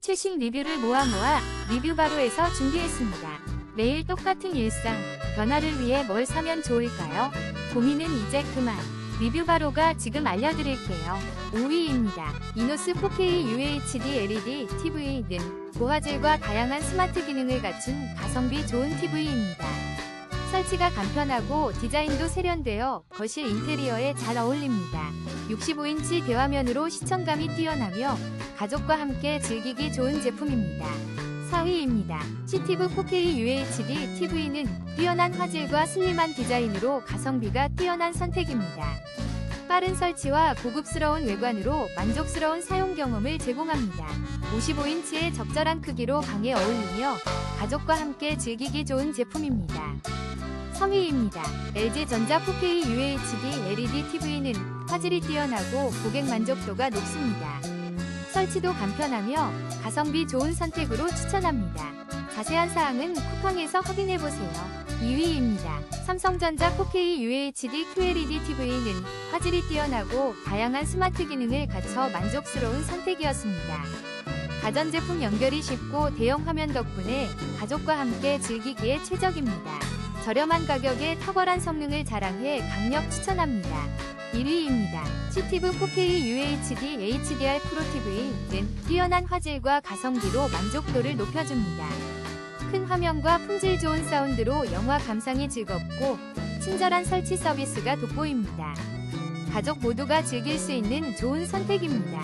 최신 리뷰를 모아 모아 리뷰 바로에서 준비했습니다. 매일 똑같은 일상, 변화를 위해 뭘 사면 좋을까요? 고민은 이제 그만. 리뷰 바로가 지금 알려드릴게요. 5위입니다. 이노스 4K UHD LED TV는 고화질과 다양한 스마트 기능을 갖춘 가성비 좋은 TV입니다. 설치가 간편하고 디자인도 세련되어 거실 인테리어에 잘 어울립니다. 65인치 대화면으로 시청감이 뛰어나며 가족과 함께 즐기기 좋은 제품입니다. 4위입니다. 시티브 4K UHD TV는 뛰어난 화질과 슬림한 디자인으로 가성비가 뛰어난 선택입니다. 빠른 설치와 고급스러운 외관으로 만족스러운 사용 경험을 제공합니다. 55인치의 적절한 크기로 방에 어울리며 가족과 함께 즐기기 좋은 제품입니다. 3위입니다. LG전자 4K UHD LED TV는 화질이 뛰어나고 고객 만족도가 높습니다. 설치도 간편하며 가성비 좋은 선택으로 추천합니다. 자세한 사항은 쿠팡에서 확인해보세요. 2위입니다. 삼성전자 4K UHD QLED TV는 화질이 뛰어나고 다양한 스마트 기능을 갖춰 만족스러운 선택이었습니다. 가전제품 연결이 쉽고 대형 화면 덕분에 가족과 함께 즐기기에 최적입니다. 저렴한 가격에 탁월한 성능을 자랑해 강력 추천합니다. 1위입니다. 시티브 4K UHD HDR 프로 TV는 뛰어난 화질과 가성비로 만족도를 높여줍니다. 큰 화면과 품질 좋은 사운드로 영화 감상이 즐겁고 친절한 설치 서비스가 돋보입니다. 가족 모두가 즐길 수 있는 좋은 선택입니다.